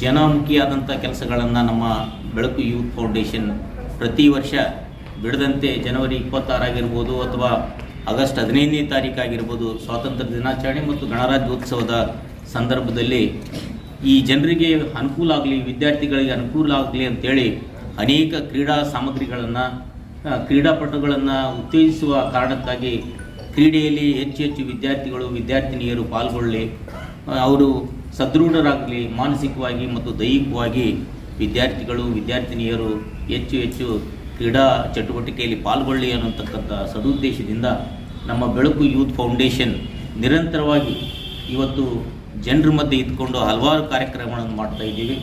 ಜನಮುಖಿಯಾದಂಥ ಕೆಲಸಗಳನ್ನು ನಮ್ಮ ಬೆಳಕು ಯೂತ್ ಫೌಂಡೇಶನ್ ಪ್ರತಿ ವರ್ಷ ಬಿಡದಂತೆ ಜನವರಿ ಇಪ್ಪತ್ತಾರಾಗಿರ್ಬೋದು ಅಥವಾ ಆಗಸ್ಟ್ ಹದಿನೈದನೇ ತಾರೀಕಾಗಿರ್ಬೋದು ಸ್ವಾತಂತ್ರ್ಯ ದಿನಾಚರಣೆ ಮತ್ತು ಗಣರಾಜ್ಯೋತ್ಸವದ ಸಂದರ್ಭದಲ್ಲಿ ಈ ಜನರಿಗೆ ಅನುಕೂಲ ಆಗಲಿ, ವಿದ್ಯಾರ್ಥಿಗಳಿಗೆ ಅನುಕೂಲ ಆಗಲಿ ಅಂತೇಳಿ ಅನೇಕ ಕ್ರೀಡಾ ಸಾಮಗ್ರಿಗಳನ್ನು ಕ್ರೀಡಾಪಟುಗಳನ್ನು ಉತ್ತೇಜಿಸುವ ಕಾರಣಕ್ಕಾಗಿ ಕ್ರೀಡೆಯಲ್ಲಿ ಹೆಚ್ಚು ಹೆಚ್ಚು ವಿದ್ಯಾರ್ಥಿಗಳು, ವಿದ್ಯಾರ್ಥಿನಿಯರು ಪಾಲ್ಗೊಳ್ಳಿ. ಅವರು ಸದೃಢರಾಗಲಿ, ಮಾನಸಿಕವಾಗಿ ಮತ್ತು ದೈಹಿಕವಾಗಿ ವಿದ್ಯಾರ್ಥಿಗಳು, ವಿದ್ಯಾರ್ಥಿನಿಯರು ಹೆಚ್ಚು ಹೆಚ್ಚು ಕ್ರೀಡಾ ಚಟುವಟಿಕೆಯಲ್ಲಿ ಪಾಲ್ಗೊಳ್ಳಿ ಅನ್ನತಕ್ಕಂಥ ಸದುದ್ದೇಶದಿಂದ ನಮ್ಮ ಬೆಳಕು ಯೂತ್ ಫೌಂಡೇಶನ್ ನಿರಂತರವಾಗಿ ಇವತ್ತು ಜನರ ಮಧ್ಯೆ ಇದ್ಕೊಂಡು ಹಲವಾರು ಕಾರ್ಯಕ್ರಮಗಳನ್ನು ಮಾಡ್ತಾ ಇದ್ದೀವಿ.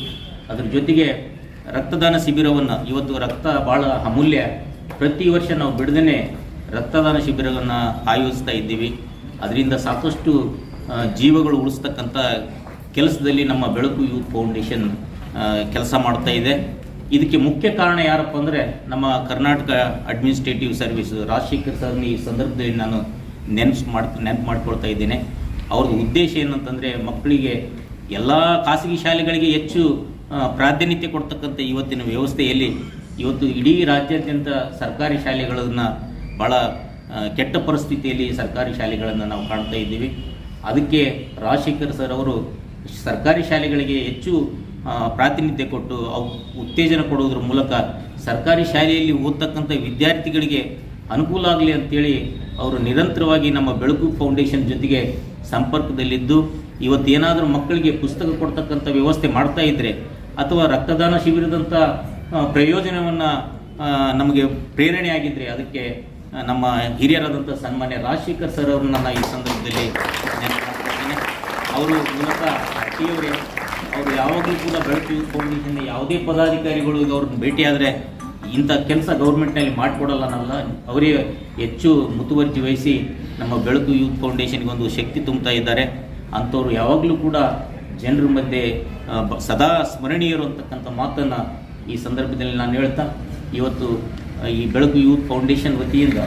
ಅದ್ರ ಜೊತೆಗೆ ರಕ್ತದಾನ ಶಿಬಿರವನ್ನು, ಇವತ್ತು ರಕ್ತ ಭಾಳ ಅಮೂಲ್ಯ. ಪ್ರತಿ ವರ್ಷ ನಾವು ಬಿಡದೇ ರಕ್ತದಾನ ಶಿಬಿರವನ್ನು ಆಯೋಜಿಸ್ತಾ ಇದ್ದೀವಿ. ಅದರಿಂದ ಸಾಕಷ್ಟು ಜೀವಗಳು ಉಳಿಸ್ತಕ್ಕಂಥ ಕೆಲಸದಲ್ಲಿ ನಮ್ಮ ಬೆಳಕು ಯೂತ್ ಫೌಂಡೇಶನ್ ಕೆಲಸ ಮಾಡ್ತಾ ಇದೆ. ಇದಕ್ಕೆ ಮುಖ್ಯ ಕಾರಣ ಯಾರಪ್ಪ ಅಂದರೆ ನಮ್ಮ ಕರ್ನಾಟಕ ಅಡ್ಮಿನಿಸ್ಟ್ರೇಟಿವ್ ಸರ್ವಿಸ್ ರಾಜಶೇಖರ್ ಸರ್ನ ಈ ಸಂದರ್ಭದಲ್ಲಿ ನಾನು ನೆನ್ಸ್ ಮಾಡ್, ನೆನಪು ಮಾಡ್ಕೊಳ್ತಾ ಇದ್ದೇನೆ. ಅವ್ರದ್ದು ಉದ್ದೇಶ ಏನಂತಂದರೆ ಮಕ್ಕಳಿಗೆ ಎಲ್ಲ ಖಾಸಗಿ ಶಾಲೆಗಳಿಗೆ ಹೆಚ್ಚು ಪ್ರಾಧಾನ್ಯತೆ ಕೊಡ್ತಕ್ಕಂಥ ಇವತ್ತಿನ ವ್ಯವಸ್ಥೆಯಲ್ಲಿ ಇವತ್ತು ಇಡೀ ರಾಜ್ಯಾದ್ಯಂತ ಸರ್ಕಾರಿ ಶಾಲೆಗಳನ್ನು ಭಾಳ ಕೆಟ್ಟ ಪರಿಸ್ಥಿತಿಯಲ್ಲಿ ಸರ್ಕಾರಿ ಶಾಲೆಗಳನ್ನು ನಾವು ಕಾಣ್ತಾ ಇದ್ದೀವಿ. ಅದಕ್ಕೆ ರಾಜಶೇಖರ್ ಸರ್ ಅವರು ಸರ್ಕಾರಿ ಶಾಲೆಗಳಿಗೆ ಹೆಚ್ಚು ಪ್ರಾತಿನಿಧ್ಯ ಕೊಟ್ಟು ಅವು ಉತ್ತೇಜನ ಕೊಡುವುದರ ಮೂಲಕ ಸರ್ಕಾರಿ ಶಾಲೆಯಲ್ಲಿ ಓದ್ತಕ್ಕಂಥ ವಿದ್ಯಾರ್ಥಿಗಳಿಗೆ ಅನುಕೂಲ ಆಗಲಿ ಅಂತೇಳಿ ಅವರು ನಿರಂತರವಾಗಿ ನಮ್ಮ ಬೆಳಕು ಫೌಂಡೇಶನ್ ಜೊತೆಗೆ ಸಂಪರ್ಕದಲ್ಲಿದ್ದು, ಇವತ್ತು ಏನಾದರೂ ಮಕ್ಕಳಿಗೆ ಪುಸ್ತಕ ಕೊಡ್ತಕ್ಕಂಥ ವ್ಯವಸ್ಥೆ ಮಾಡ್ತಾ ಇದ್ದರೆ ಅಥವಾ ರಕ್ತದಾನ ಶಿಬಿರದಂಥ ಪ್ರಯೋಜನವನ್ನು ನಮಗೆ ಪ್ರೇರಣೆ ಆಗಿದ್ದರೆ ಅದಕ್ಕೆ ನಮ್ಮ ಹಿರಿಯರಾದಂಥ ಸನ್ಮಾನ್ಯ ರಾಜಶೇಖರ್ ಸರ್ ಅವ್ರನ್ನ ನಾನು ಈ ಸಂದರ್ಭದಲ್ಲಿ ಅವರು ಮೂಲತಃ ಅಟ್ಟಿಯವರೇ ಅವರು ಯಾವಾಗಲೂ ಕೂಡ ಬೆಳಕು ಫೌಂಡೇಶನ್ ಯಾವುದೇ ಪದಾಧಿಕಾರಿಗಳು ಈಗ ಅವ್ರನ್ನ ಭೇಟಿಯಾದರೆ ಇಂಥ ಕೆಲಸ ಗೌರ್ಮೆಂಟ್ನಲ್ಲಿ ಮಾಡಿಕೊಡಲ್ಲ ನಾವೆಲ್ಲ ಅವರೇ ಹೆಚ್ಚು ಮುತುವರ್ಜಿ ವಹಿಸಿ ನಮ್ಮ ಬೆಳಕು ಯೂತ್ ಫೌಂಡೇಶನ್ಗೆ ಒಂದು ಶಕ್ತಿ ತುಂಬ್ತಾ ಇದ್ದಾರೆ. ಅಂಥವ್ರು ಯಾವಾಗಲೂ ಕೂಡ ಜನರ ಮಧ್ಯೆ ಸದಾ ಸ್ಮರಣೀಯರು ಅಂತಕ್ಕಂಥ ಮಾತನ್ನು ಈ ಸಂದರ್ಭದಲ್ಲಿ ನಾನು ಹೇಳ್ತಾ, ಇವತ್ತು ಈ ಬೆಳಕು ಯೂತ್ ಫೌಂಡೇಶನ್ ವತಿಯಿಂದ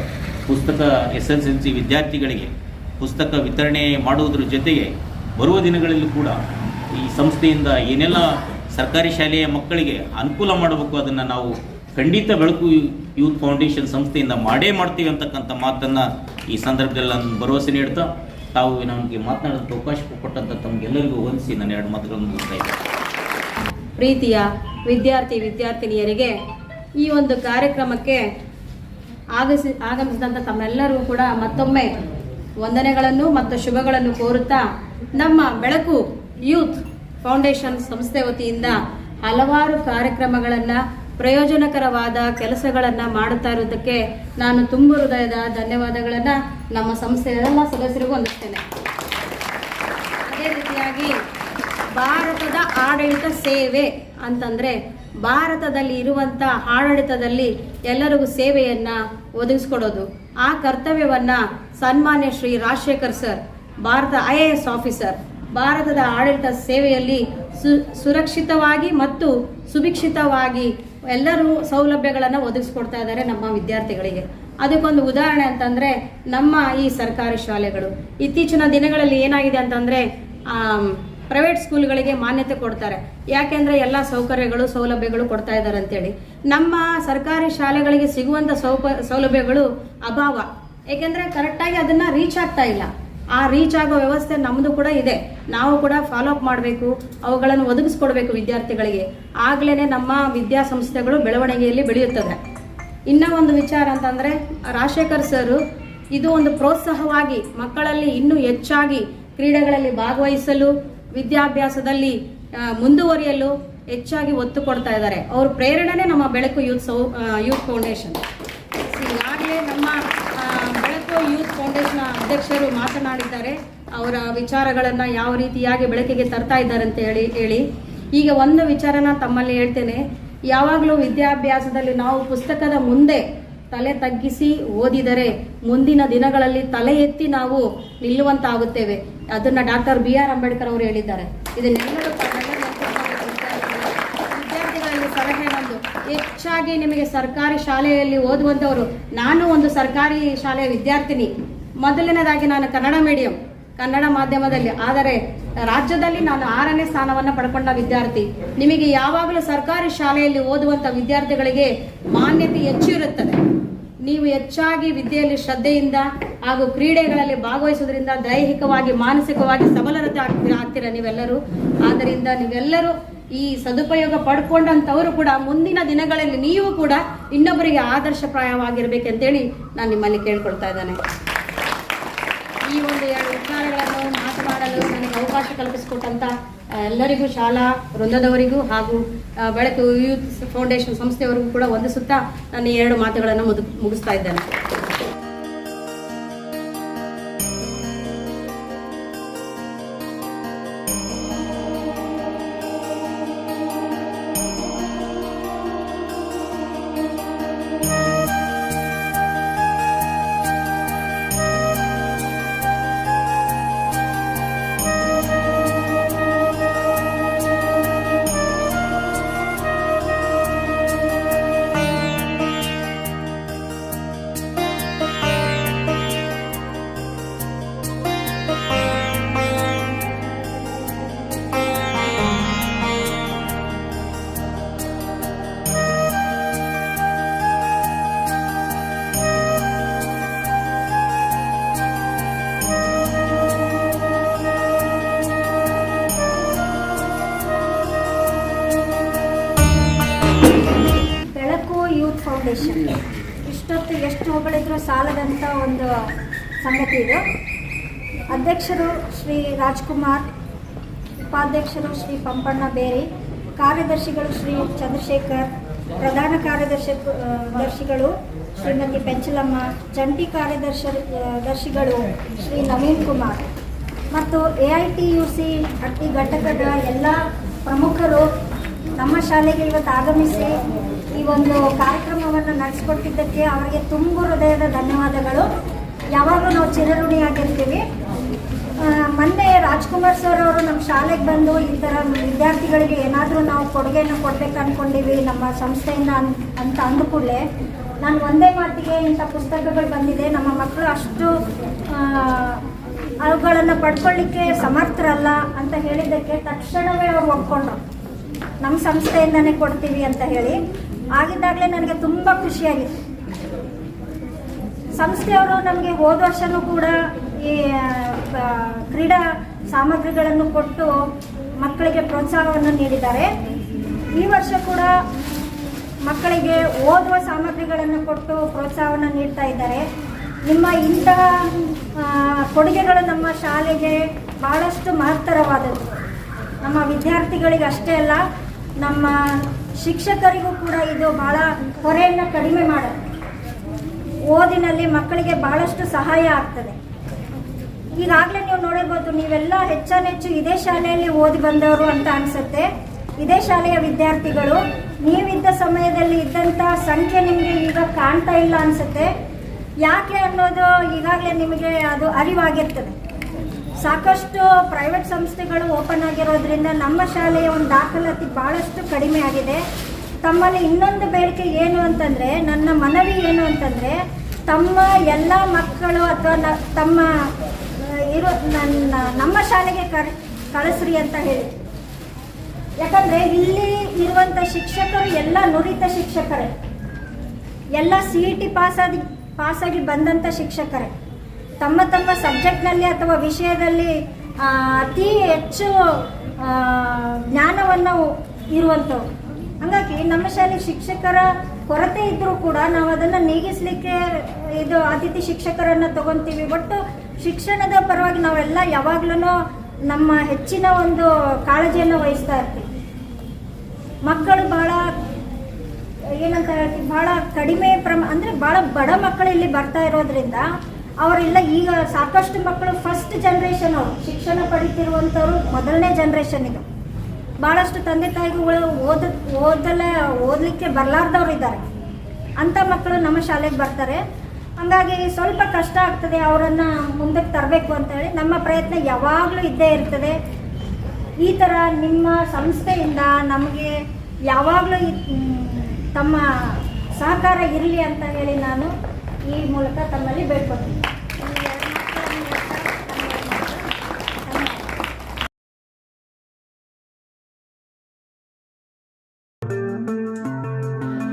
ಪುಸ್ತಕ ಎಸ್ ಎಸ್ ಎಲ್ ಸಿ ವಿದ್ಯಾರ್ಥಿಗಳಿಗೆ ಪುಸ್ತಕ ವಿತರಣೆ ಮಾಡುವುದರ ಜೊತೆಗೆ ಬರುವ ದಿನಗಳಲ್ಲಿ ಕೂಡ ಈ ಸಂಸ್ಥೆಯಿಂದ ಏನೆಲ್ಲ ಸರ್ಕಾರಿ ಶಾಲೆಯ ಮಕ್ಕಳಿಗೆ ಅನುಕೂಲ ಮಾಡಬೇಕು ಅದನ್ನು ನಾವು ಖಂಡಿತ ಬೆಳಕು ಯೂತ್ ಫೌಂಡೇಶನ್ ಸಂಸ್ಥೆಯಿಂದ ಮಾಡೇ ಮಾಡ್ತೀವಿ ಅಂತಕ್ಕಂಥ ಮಾತನ್ನು ಈ ಸಂದರ್ಭದಲ್ಲಿ ನಾನು ಭರವಸೆ ನೀಡ್ತಾ, ತಾವು ನಮಗೆ ಮಾತನಾಡೋದಕ್ಕೆ ಅವಕಾಶ ಕೊಟ್ಟಂಥ ತಮಗೆಲ್ಲರಿಗೂ ವಂದಿಸಿ ನಾನು ಎರಡು ಮಾತುಗಳನ್ನು ಮುಗಿಸ್ತಾ ಇದ್ದೇನೆ. ಪ್ರೀತಿಯ ವಿದ್ಯಾರ್ಥಿ ವಿದ್ಯಾರ್ಥಿನಿಯರಿಗೆ ಈ ಒಂದು ಕಾರ್ಯಕ್ರಮಕ್ಕೆ ಆಗಸಿ ಆಗಮಿಸಿದಂಥ ತಮ್ಮೆಲ್ಲರೂ ಕೂಡ ಮತ್ತೊಮ್ಮೆ ವಂದನೆಗಳನ್ನು ಮತ್ತು ಶುಭಗಳನ್ನು ಕೋರುತ್ತಾ ನಮ್ಮ ಬೆಳಕು ಯೂತ್ ಫೌಂಡೇಶನ್ ಸಂಸ್ಥೆ ವತಿಯಿಂದ ಹಲವಾರು ಕಾರ್ಯಕ್ರಮಗಳನ್ನು, ಪ್ರಯೋಜನಕರವಾದ ಕೆಲಸಗಳನ್ನು ಮಾಡುತ್ತಾ ಇರೋದಕ್ಕೆ ನಾನು ತುಂಬ ಹೃದಯದ ಧನ್ಯವಾದಗಳನ್ನು ನಮ್ಮ ಸಂಸ್ಥೆಯ ಎಲ್ಲ ಸದಸ್ಯರಿಗೂ ಹೊಂದಿಸ್ತೇನೆ. ಅದೇ ರೀತಿಯಾಗಿ ಭಾರತದ ಆಡಳಿತ ಸೇವೆ ಅಂತಂದ್ರೆ ಭಾರತದಲ್ಲಿ ಇರುವಂತ ಆಡಳಿತದಲ್ಲಿ ಎಲ್ಲರಿಗೂ ಸೇವೆಯನ್ನು ಒದಗಿಸ್ಕೊಡೋದು. ಆ ಕರ್ತವ್ಯವನ್ನ ಸನ್ಮಾನ್ಯ Shri Rajashekar sir Bharat I A S officer. ಭಾರತದ ಆಡಳಿತ ಸೇವೆಯಲ್ಲಿ ಸು, ಸುರಕ್ಷಿತವಾಗಿ ಮತ್ತು ಸುಭಿಕ್ಷಿತವಾಗಿ ಎಲ್ಲರೂ ಸೌಲಭ್ಯಗಳನ್ನು ಒದಗಿಸ್ಕೊಡ್ತಾ ಇದ್ದಾರೆ ನಮ್ಮ ವಿದ್ಯಾರ್ಥಿಗಳಿಗೆ. ಅದಕ್ಕೊಂದು ಉದಾಹರಣೆ ಅಂತಂದರೆ ನಮ್ಮ ಈ ಸರ್ಕಾರಿ ಶಾಲೆಗಳು. ಇತ್ತೀಚಿನ ದಿನಗಳಲ್ಲಿ ಏನಾಗಿದೆ ಅಂತಂದರೆ ಪ್ರೈವೇಟ್ ಸ್ಕೂಲ್ಗಳಿಗೆ ಮಾನ್ಯತೆ ಕೊಡ್ತಾರೆ. ಯಾಕೆಂದರೆ ಎಲ್ಲ ಸೌಕರ್ಯಗಳು, ಸೌಲಭ್ಯಗಳು ಕೊಡ್ತಾ ಇದ್ದಾರೆ ಅಂತೇಳಿ. ನಮ್ಮ ಸರ್ಕಾರಿ ಶಾಲೆಗಳಿಗೆ ಸಿಗುವಂಥ ಸೌಕ ಸೌಲಭ್ಯಗಳು ಅಭಾವ. ಏಕೆಂದರೆ ಕರೆಕ್ಟಾಗಿ ಅದನ್ನು ರೀಚ್ ಆಗ್ತಾ ಇಲ್ಲ. ಆ ರೀಚ್ ಆಗೋ ವ್ಯವಸ್ಥೆ ನಮ್ಮದು ಕೂಡ ಇದೆ. ನಾವು ಕೂಡ ಫಾಲೋ ಅಪ್ ಮಾಡಬೇಕು, ಅವುಗಳನ್ನು ಒದಗಿಸ್ಕೊಡ್ಬೇಕು ವಿದ್ಯಾರ್ಥಿಗಳಿಗೆ. ಆಗ್ಲೇ ನಮ್ಮ ವಿದ್ಯಾಸಂಸ್ಥೆಗಳು ಬೆಳವಣಿಗೆಯಲ್ಲಿ ಬೆಳೆಯುತ್ತವೆ. ಇನ್ನ ಒಂದು ವಿಚಾರ ಅಂತಂದ್ರೆ, ರಾಜಶೇಖರ್ ಸರ್ ಇದು ಒಂದು ಪ್ರೋತ್ಸಾಹವಾಗಿ ಮಕ್ಕಳಲ್ಲಿ ಇನ್ನೂ ಹೆಚ್ಚಾಗಿ ಕ್ರೀಡೆಗಳಲ್ಲಿ ಭಾಗವಹಿಸಲು, ವಿದ್ಯಾಭ್ಯಾಸದಲ್ಲಿ ಮುಂದುವರಿಯಲು ಹೆಚ್ಚಾಗಿ ಒತ್ತು ಕೊಡ್ತಾ ಇದ್ದಾರೆ. ಅವ್ರ ಪ್ರೇರಣೆನೇ ನಮ್ಮ ಬೆಳಕು ಯೂತ್ ಸೌ ಯೂತ್ ಫೌಂಡೇಶನ್. ಈಗಾಗಲೇ ನಮ್ಮ ಆ, ಬೆಳಕು ಯೂತ್ ಫೌಂಡೇಶನ್ ಅಧ್ಯಕ್ಷರು ಮಾತನಾಡಿದ್ದಾರೆ, ಅವರ ವಿಚಾರಗಳನ್ನು ಯಾವ ರೀತಿಯಾಗಿ ಬೆಳಕಿಗೆ ತರ್ತಾ ಇದ್ದಾರೆ ಅಂತ ಹೇಳಿ ಹೇಳಿ. ಈಗ ಒಂದು ವಿಚಾರನ ತಮ್ಮಲ್ಲಿ ಹೇಳ್ತೇನೆ. ಯಾವಾಗಲೂ ವಿದ್ಯಾಭ್ಯಾಸದಲ್ಲಿ ನಾವು ಪುಸ್ತಕದ ಮುಂದೆ ತಲೆ ತಗ್ಗಿಸಿ ಓದಿದರೆ ಮುಂದಿನ ದಿನಗಳಲ್ಲಿ ತಲೆ ಎತ್ತಿ ನಾವು ನಿಲ್ಲುವಂತಾಗುತ್ತೇವೆ. ಅದನ್ನ ಡಾಕ್ಟರ್ ಬಿ ಆರ್ ಅಂಬೇಡ್ಕರ್ ಅವರು ಹೇಳಿದ್ದಾರೆ. ಇದನ್ನೆಲ್ಲರೂ. ವಿದ್ಯಾರ್ಥಿಗಳಲ್ಲಿ ಸಲಹೆ ನಂದು ಹೆಚ್ಚಾಗಿ ನಿಮಗೆ ಸರ್ಕಾರಿ ಶಾಲೆಯಲ್ಲಿ ಓದುವಂಥವರು, ನಾನು ಒಂದು ಸರ್ಕಾರಿ ಶಾಲೆಯ ವಿದ್ಯಾರ್ಥಿನಿ. ಮೊದಲನೇದಾಗಿ ನಾನು ಕನ್ನಡ ಮೀಡಿಯಂ ಕನ್ನಡ ಮಾಧ್ಯಮದಲ್ಲಿ. ಆದರೆ ರಾಜ್ಯದಲ್ಲಿ ನಾನು ಆರನೇ ಸ್ಥಾನವನ್ನು ಪಡ್ಕೊಂಡ ವಿದ್ಯಾರ್ಥಿ. ನಿಮಗೆ ಯಾವಾಗಲೂ ಸರ್ಕಾರಿ ಶಾಲೆಯಲ್ಲಿ ಓದುವಂಥ ವಿದ್ಯಾರ್ಥಿಗಳಿಗೆ ಮಾನ್ಯತೆ ಹೆಚ್ಚು ಇರುತ್ತದೆ. ನೀವು ಹೆಚ್ಚಾಗಿ ವಿದ್ಯೆಯಲ್ಲಿ ಶ್ರದ್ಧೆಯಿಂದ ಹಾಗೂ ಕ್ರೀಡೆಗಳಲ್ಲಿ ಭಾಗವಹಿಸೋದ್ರಿಂದ ದೈಹಿಕವಾಗಿ, ಮಾನಸಿಕವಾಗಿ ಸಬಲರತೆ ಆಗ್ತೀರ ಆಗ್ತೀರ ನೀವೆಲ್ಲರೂ? ಆದ್ದರಿಂದ ನೀವೆಲ್ಲರೂ ಈ ಸದುಪಯೋಗ ಪಡ್ಕೊಂಡಂಥವರು ಕೂಡ ಮುಂದಿನ ದಿನಗಳಲ್ಲಿ ನೀವು ಕೂಡ ಇನ್ನೊಬ್ಬರಿಗೆ ಆದರ್ಶಪ್ರಾಯವಾಗಿರ್ಬೇಕಂತೇಳಿ ನಾನು ನಿಮ್ಮಲ್ಲಿ ಕೇಳ್ಕೊಳ್ತಾ ಇದ್ದೇನೆ. ಈ ಒಂದು ಎರಡು ವಿಚಾರಗಳನ್ನು ಮಾತನಾಡಲು ನನಗೆ ಅವಕಾಶ ಕಲ್ಪಿಸಿಕೊಟ್ಟಂತ ಎಲ್ಲರಿಗೂ ಶಾಲಾ ವೃಂದದವರಿಗೂ ಹಾಗೂ ಬೆಳಕು ಯೂತ್ ಫೌಂಡೇಶನ್ ಸಂಸ್ಥೆಯವರಿಗೂ ಕೂಡ ವಂದಿಸುತ್ತಾ ನಾನು ಎರಡು ಮಾತುಗಳನ್ನು ಮುಗಿಸ್ತಾ ಇದ್ದೇನೆ. ಇಷ್ಟೊತ್ತು ಎಷ್ಟು ಹೊಗಳಿದ್ರು ಸಾಲದಂಥ ಒಂದು ಸಂಗತಿ ಇದು. ಅಧ್ಯಕ್ಷರು ಶ್ರೀ ರಾಜ್ಕುಮಾರ್ ಉಪಾಧ್ಯಕ್ಷರು ಶ್ರೀ ಪಂಪಣ್ಣ ಬೇರಿ ಕಾರ್ಯದರ್ಶಿಗಳು ಶ್ರೀ ಚಂದ್ರಶೇಖರ್ ಪ್ರಧಾನ ಕಾರ್ಯದರ್ಶಿ ಆ, ದರ್ಶಿಗಳು ಶ್ರೀಮತಿ ಪೆಂಚಲಮ್ಮ ಜಂಟಿ ಕಾರ್ಯದರ್ಶ ದರ್ಶಿಗಳು ಶ್ರೀ ನವೀನ್ ಕುಮಾರ್. ಮತ್ತು A I T U C Hatti ಘಟಕದ ಎಲ್ಲ ಪ್ರಮುಖರು ನಮ್ಮ ಶಾಲೆಗೆ ಇವತ್ತು ಆಗಮಿಸಿ ಈ ಒಂದು ಕಾರ್ಯಕ್ರಮವನ್ನು ನಡೆಸಿಕೊಟ್ಟಿದ್ದಕ್ಕೆ ಅವರಿಗೆ ತುಂಬ ಹೃದಯದ ಧನ್ಯವಾದಗಳು. ಯಾವಾಗಲೂ ನಾವು ಚಿರಋಣಿಯಾಗಿರ್ತೀವಿ. ಮೊನ್ನೆ ರಾಜ್ಕುಮಾರ್ ಸರ್ ಅವರು ನಮ್ಮ ಶಾಲೆಗೆ ಬಂದು ಈ ಥರ ವಿದ್ಯಾರ್ಥಿಗಳಿಗೆ ಏನಾದರೂ ನಾವು ಕೊಡುಗೆಯನ್ನು ಕೊಡಬೇಕು ಅಂದ್ಕೊಂಡಿವಿ ನಮ್ಮ ಸಂಸ್ಥೆಯಿಂದ ಅಂತ ಅಂದ ಕೂಡಲೇ ನಾನು ಒಂದೇ ಮಾತಿಗೆ ಇಂಥ ಪುಸ್ತಕಗಳು ಬಂದಿದೆ. ನಮ್ಮ ಮಕ್ಕಳು ಅಷ್ಟು ಅವುಗಳನ್ನು ಪಡ್ಕೊಳ್ಳಿಕ್ಕೆ ಸಮರ್ಥರಲ್ಲ ಅಂತ ಹೇಳಿದ್ದಕ್ಕೆ ತಕ್ಷಣವೇ ಅವ್ರು ಒಪ್ಕೊಂಡ್ರು. ನಮ್ಮ ಸಂಸ್ಥೆಯಿಂದನೇ ಕೊಡ್ತೀವಿ ಅಂತ ಹೇಳಿ. ಆಗಿದ್ದಾಗಲೇ ನನಗೆ ತುಂಬ ಖುಷಿಯಾಗಿತ್ತು ಸಂಸ್ಥೆಯವರು ನಮಗೆ ಹೋದ ವರ್ಷನೂ ಕೂಡ ಈ ಕ್ರೀಡಾ ಸಾಮಗ್ರಿಗಳನ್ನು ಕೊಟ್ಟು ಮಕ್ಕಳಿಗೆ ಪ್ರೋತ್ಸಾಹವನ್ನು ನೀಡಿದ್ದಾರೆ. ಈ ವರ್ಷ ಕೂಡ ಮಕ್ಕಳಿಗೆ ಓದುವ ಸಾಮಗ್ರಿಗಳನ್ನು ಕೊಟ್ಟು ಪ್ರೋತ್ಸಾಹವನ್ನು ನೀಡ್ತಾ ಇದ್ದಾರೆ. ನಿಮ್ಮ ಇಂತಹ ಕೊಡುಗೆಗಳು ನಮ್ಮ ಶಾಲೆಗೆ ಬಹಳಷ್ಟು ಮಹತ್ತರವಾದದ್ದು. ನಮ್ಮ ವಿದ್ಯಾರ್ಥಿಗಳಿಗೆ ಅಷ್ಟೇ ಅಲ್ಲ, ನಮ್ಮ ಶಿಕ್ಷಕರಿಗೂ ಕೂಡ ಇದು ಬಹಳ ಹೊರೆಯನ್ನು ಕಡಿಮೆ ಮಾಡುತ್ತೆ ಓದಿನಲ್ಲಿ ಮಕ್ಕಳಿಗೆ ಬಹಳಷ್ಟು ಸಹಾಯ ಆಗ್ತದೆ. ಈಗಾಗಲೇ ನೀವು ನೋಡಿರ್ಬೋದು ನೀವೆಲ್ಲ ಹೆಚ್ಚಾನೆಚ್ಚು ಇದೇ ಶಾಲೆಯಲ್ಲಿ ಓದಿ ಬಂದವರು ಅಂತ ಅನಿಸುತ್ತೆ. ಇದೇ ಶಾಲೆಯ ವಿದ್ಯಾರ್ಥಿಗಳು, ನೀವಿದ್ದ ಸಮಯದಲ್ಲಿ ಇದ್ದಂಥ ಸಂಖ್ಯೆ ನಿಮಗೆ ಈಗ ಕಾಣ್ತಾ ಇಲ್ಲ ಅನಿಸುತ್ತೆ. ಯಾಕೆ ಅನ್ನೋದು ಈಗಾಗಲೇ ನಿಮಗೆ ಅದು ಅರಿವಾಗಿರ್ತದೆ. ಸಾಕಷ್ಟು ಪ್ರೈವೇಟ್ ಸಂಸ್ಥೆಗಳು ಓಪನ್ ಆಗಿರೋದ್ರಿಂದ ನಮ್ಮ ಶಾಲೆಯ ಒಂದು ದಾಖಲಾತಿ ಭಾಳಷ್ಟು ಕಡಿಮೆ ಆಗಿದೆ. ತಮ್ಮಲ್ಲಿ ಇನ್ನೊಂದು ಬೇಡಿಕೆ ಏನು ಅಂತಂದರೆ, ನನ್ನ ಮನವಿ ಏನು ಅಂತಂದರೆ, ತಮ್ಮ ಎಲ್ಲ ಮಕ್ಕಳು ಅಥವಾ ತಮ್ಮ ಇರೋ ನನ್ನ, ನಮ್ಮ ಶಾಲೆಗೆ ಕಳಿಸ್ರಿ ಅಂತ ಹೇಳಿ. ಯಾಕಂದರೆ ಇಲ್ಲಿ ಇರುವಂಥ ಶಿಕ್ಷಕರು ಎಲ್ಲ ನುರಿತ ಶಿಕ್ಷಕರೇ. ಎಲ್ಲ ಸಿ ಇ ಟಿ ಪಾಸಾಗಿ ಪಾಸಾಗಿ ಬಂದಂಥ ಶಿಕ್ಷಕರೇ. ತಮ್ಮ ತಮ್ಮ ಸಬ್ಜೆಕ್ಟ್ನಲ್ಲಿ ಅಥವಾ ವಿಷಯದಲ್ಲಿ ಅತಿ ಹೆಚ್ಚು ಜ್ಞಾನವನ್ನು ಇರುವಂಥವ್ರು. ಹಾಗಾಗಿ ನಮ್ಮ ಶಾಲೆ ಶಿಕ್ಷಕರ ಕೊರತೆ ಇದ್ದರೂ ಕೂಡ ನಾವು ಅದನ್ನು ನೀಗಿಸಲಿಕ್ಕೆ ಇದು ಅತಿಥಿ ಶಿಕ್ಷಕರನ್ನು ತಗೊತೀವಿ. ಬಟ್ ಶಿಕ್ಷಣದ ಪರವಾಗಿ ನಾವೆಲ್ಲ ಯಾವಾಗ್ಲೂ ನಮ್ಮ ಹೆಚ್ಚಿನ ಒಂದು ಕಾಳಜಿಯನ್ನು ವಹಿಸ್ತಾ ಇರ್ತೀವಿ. ಮಕ್ಕಳು ಬಹಳ ಏನಂತ ಹೇಳ್ತೀವಿ ಬಹಳ ಕಡಿಮೆ ಪ್ರಮ, ಅಂದರೆ ಭಾಳ ಬಡ ಮಕ್ಕಳು ಇಲ್ಲಿ ಬರ್ತಾ ಇರೋದ್ರಿಂದ ಅವರೆಲ್ಲ ಈಗ ಸಾಕಷ್ಟು ಮಕ್ಕಳು ಫಸ್ಟ್ ಜನ್ರೇಷನ್ ಅವರು. ಶಿಕ್ಷಣ ಪಡಿತಿರುವಂಥವ್ರು ಮೊದಲನೇ ಜನ್ರೇಷನ್ ಇದು. ಭಾಳಷ್ಟು ತಂದೆ ತಾಯಿಗಳು ಓದ, ಓದಲೇ, ಓದಲಿಕ್ಕೆ ಬರಲಾರ್ದವ್ರು ಇದ್ದಾರೆ. ಅಂಥ ಮಕ್ಕಳು ನಮ್ಮ ಶಾಲೆಗೆ ಬರ್ತಾರೆ. ಹಾಗಾಗಿ ಸ್ವಲ್ಪ ಕಷ್ಟ ಆಗ್ತದೆ ಅವರನ್ನು ಮುಂದಕ್ಕೆ ತರಬೇಕು ಅಂತೇಳಿ ನಮ್ಮ ಪ್ರಯತ್ನ ಯಾವಾಗಲೂ ಇದ್ದೇ ಇರ್ತದೆ. ಈ ಥರ ನಿಮ್ಮ ಸಂಸ್ಥೆಯಿಂದ ನಮಗೆ ಯಾವಾಗಲೂ ತಮ್ಮ ಸಹಕಾರ ಇರಲಿ ಅಂತ ಹೇಳಿ ನಾನು ಈ ಮೂಲಕ ತಮ್ಮಲ್ಲಿ ಬೇಡ್ಕೊತೀನಿ